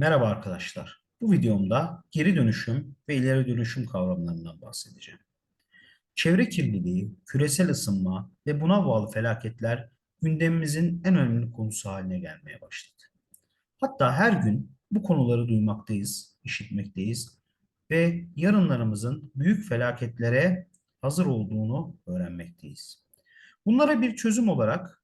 Merhaba arkadaşlar. Bu videomda geri dönüşüm ve ileri dönüşüm kavramlarından bahsedeceğim. Çevre kirliliği, küresel ısınma ve buna bağlı felaketler gündemimizin en önemli konusu haline gelmeye başladı. Hatta her gün bu konuları duymaktayız, işitmekteyiz ve yarınlarımızın büyük felaketlere hazır olduğunu öğrenmekteyiz. Bunlara bir çözüm olarak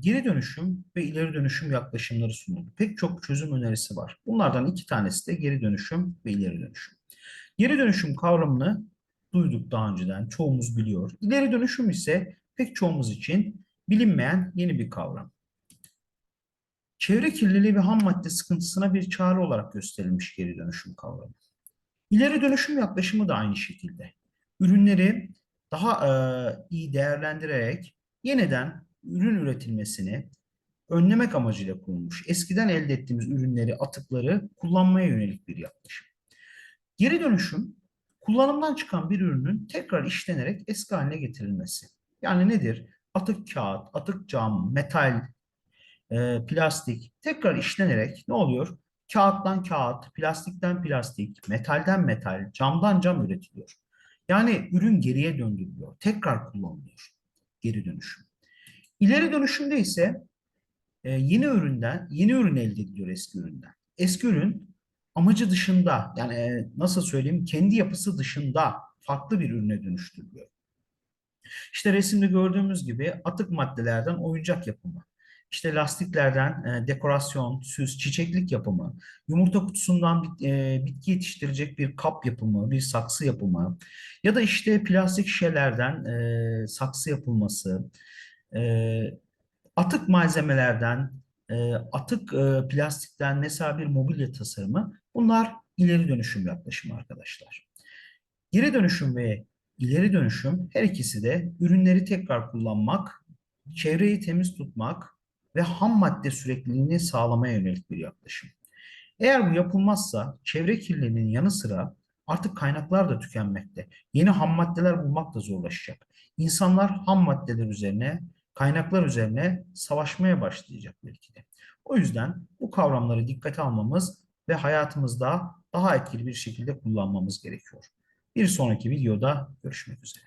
Geri dönüşüm ve ileri dönüşüm yaklaşımları sunuldu. Pek çok çözüm önerisi var. Bunlardan iki tanesi de geri dönüşüm ve ileri dönüşüm. Geri dönüşüm kavramını duyduk daha önceden, çoğumuz biliyor. İleri dönüşüm ise pek çoğumuz için bilinmeyen yeni bir kavram. Çevre kirliliği ve ham madde sıkıntısına bir çare olarak gösterilmiş geri dönüşüm kavramı. İleri dönüşüm yaklaşımı da aynı şekilde. Ürünleri daha e, iyi değerlendirerek yeniden ürün üretilmesini önlemek amacıyla kurulmuş. Eskiden elde ettiğimiz ürünleri, atıkları kullanmaya yönelik bir yaklaşım. Geri dönüşüm, kullanımdan çıkan bir ürünün tekrar işlenerek eski haline getirilmesi. Yani nedir? Atık kağıt, atık cam, metal, e, plastik tekrar işlenerek ne oluyor? Kağıttan kağıt, plastikten plastik, metalden metal, camdan cam üretiliyor. Yani ürün geriye döndürülüyor, tekrar kullanılıyor. Geri dönüşüm. İleri dönüşümde ise e, yeni üründen, yeni ürün elde ediliyor eski üründen. Eski ürün amacı dışında, yani e, nasıl söyleyeyim, kendi yapısı dışında farklı bir ürüne dönüştürülüyor. İşte resimde gördüğümüz gibi atık maddelerden oyuncak yapımı, işte lastiklerden e, dekorasyon, süs, çiçeklik yapımı, yumurta kutusundan bit, e, bitki yetiştirecek bir kap yapımı, bir saksı yapımı ya da işte plastik şişelerden e, saksı yapılması, e, atık malzemelerden, e, atık e, plastikten mesela bir mobilya tasarımı bunlar ileri dönüşüm yaklaşımı arkadaşlar. Geri dönüşüm ve ileri dönüşüm her ikisi de ürünleri tekrar kullanmak, çevreyi temiz tutmak ve ham madde sürekliliğini sağlamaya yönelik bir yaklaşım. Eğer bu yapılmazsa çevre kirliliğinin yanı sıra artık kaynaklar da tükenmekte. Yeni ham maddeler bulmak da zorlaşacak. İnsanlar ham maddeler üzerine kaynaklar üzerine savaşmaya başlayacak belki de. O yüzden bu kavramları dikkate almamız ve hayatımızda daha etkili bir şekilde kullanmamız gerekiyor. Bir sonraki videoda görüşmek üzere.